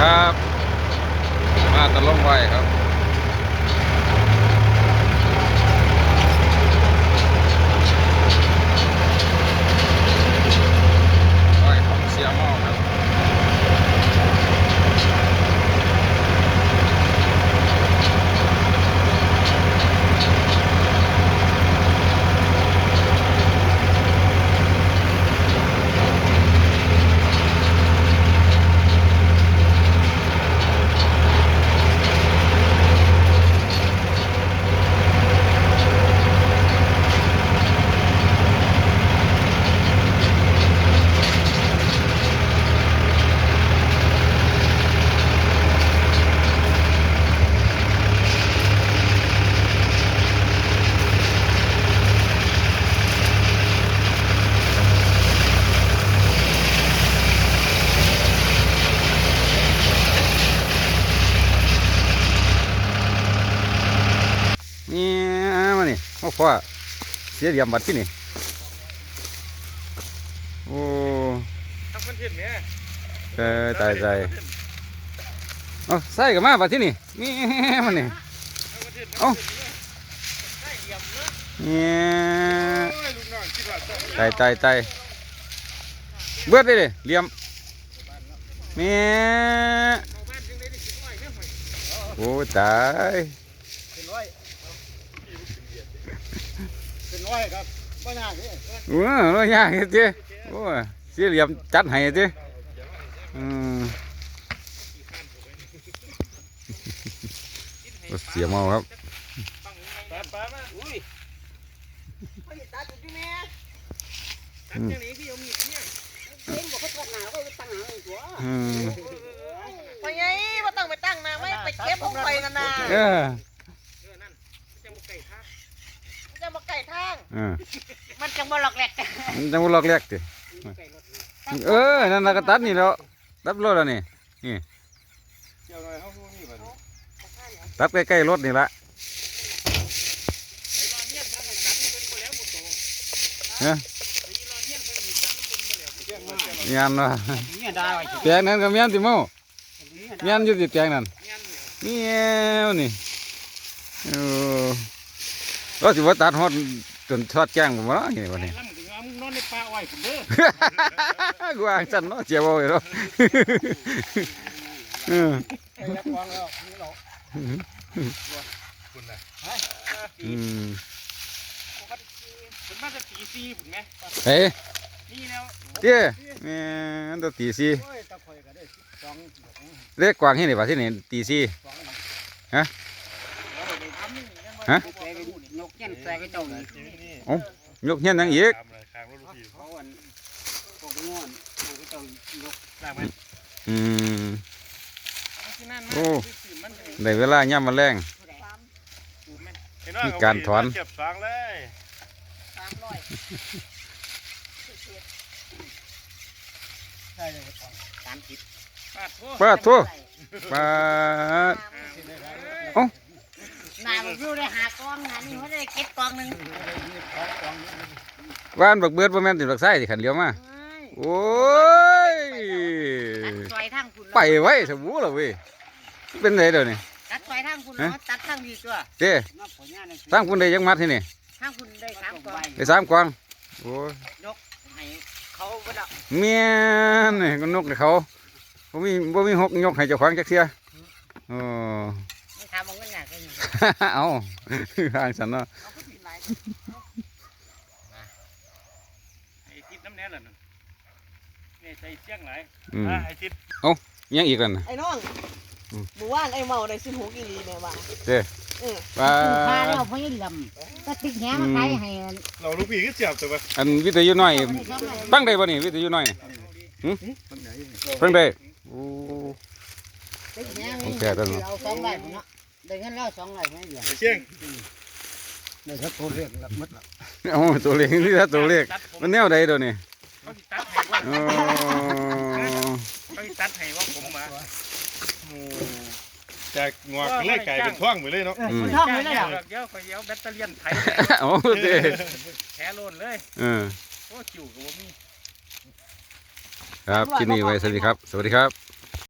ครับ มาตะล่องไว้ครับ ไว้ของเสียหม้อครับ นี่มานี่ โอ้พ่อเสียเหลี่ยมบัดที่นี่โอ้ทำคอนเทนต์เนี่ยตายตายตายเอาใส่กับมาบัดที่นี่นี่มันนี่ทำคอนเทนต์เอ้าได้เหลี่ยมเนอะเนี่ยโอ้ยลูกน้องคิดว่าต้องตายตายตายเบิดเลยดิเหลี่ยมเมียเอาบ้านจึงได้ได้สิบร้อยเนี่ยหอยโอ้ตาย เป็นร้อยเป็นร้อยครับไม่น่าเลยโอ้เรายากเจ้โอ้เสียเหลี่ยมจัดให้เจ้อืมเสียเมาครับปลาปลามาอุ้ยเขาจะตัดอยู่ที่แม่ตัดจังไหนที่เอามีดเนี่ยเอ็นบอกเขาตัดหนาเขาจะตั้งหนาเลยตัวอืมไปไงว่าต้องไปตั้งหนาไม่ไปเก็บผมไปนานา เออ เออนั่นจังบุกไก่ท่า จะมา ไก่ทาง เออมันจะมาหลอกแหลกมันจะมาลอกแรกติไก่รถนี่เออนั่นน่ะก็ตัดนี่แล้วตัดรถแล้วนี่เจ้าหน่อยเขาพูดนี่ก่อนตัดใกล้ๆรถนี่ละไอ้รอนเงี้ยนทำให้ตัดมันเป็นหมดแล้วหมดโตเนาะไอ้รอนเงี้ยนเป็นมีตัดมันเป็นหมดแล้วเจ้ามางานว่ะเนี่ยได้ไว้แปลงนั้นก็แม่นติเมาแม่นอยู่ติแปลงนั้นเงี้ยนเนี่ยเมียวนี่โอ้ เราสิว่าตัดฮอดจนทอดแจ้งผมวะนี่วันนี้แล้วมึงถึงเอามึงนอนในป่าอ้อยผมเด้อ กูอ่างสั่นเนาะเจียวเอาไว้เนาะเออไอ้ยักษ์วางแล้วนี่หรอคุณน่ะอืมผมมาจะตีซีผมไงเฮ้ยนี่แล้วเจ้แม่นตัวตีสี่โอ้ยตะข่อยก็ได้สองเล็กกวางที่นี่ป่ะที่นี่ตีสี่ฮะฮะนก เงี้ยใส่กระจกนี่ยกเฮียนยังอีกเขาอันพวกงอนพวกกระจกนกลากไปอืมโอ้ได้เวลาย่ำมาแรงมีการถอนเก็บสองเลยสามร้อยใช่เลยสามสิบปาดโทษป้าทั่วป้า ดนามันอยู่ได้หากองนานี่เขาได้เก็บกองหนึ่งว่านบักเบิดบ่แม่นติบักไส้สิขันเลี้ยวมาโอ้ยตัดซอยทางคุณไปไว้สบู่แล้วเว้ยเป็นไงเดี๋ยวนี้ตัดซอยทางคุณเนาะตัดทางดีตัวเจ้ตั้งคุณได้ยังมัดที่นี่ทางคุณได้สามกองได้สามกวางโอ้ยให้เขาบ่ได้เมียนนี่ก็นกให้เขาบ่มีบ่มีหกยกให้เจ้าของจักเสียโอ้ ไม่ทำมันก็หนักเลยเอาทางสันเนาะเอาไปกินหลายไอ้ทิศน้ำแน่ล่ะนั่นนี่ใจเสียงหลายอืมอะไอ้ทิศยังอีกแล้วนะไอ้น้องอืมหมู่บ้านไอ้เมาได้สิบหกอีหลีเนี่ยว่าเจ้เออว่าพาเราไปลำก็ติดแหมาขายให้เราลูกพี่ก็เจ็บตัวปะอันวิทยุน้อยตั้งได้บ่นี่วิทยุน้อยนี่หึตั้งได้โอ้ติดแหของแท้ตัวเนาะเราสองร้อยพุ่นเนาะ ได้เงินเราสองร้อยไม่เดือนไอ้เชียงได้ครับตัวเรียกละมัดละเอาตัวเลขนี่ถ้าตัวเลขมันแนวใดตัวนี้เขาสิตัดให้ว่าอ๋อเขาสิตัดให้ว่าผมมาโอ้จากงอกเลยกลายเป็นท่องไปเลยเนาะอืมมันท่องไม่ได้หรอกเดี๋ยวคอยเอาแบตเตอรี่ไถโอ้เจ้แท้โลนเลยเออโอ้จิ๋วกับว่ามีครับที่นี่ไว้สวัสดีครับ สวัสดีครับ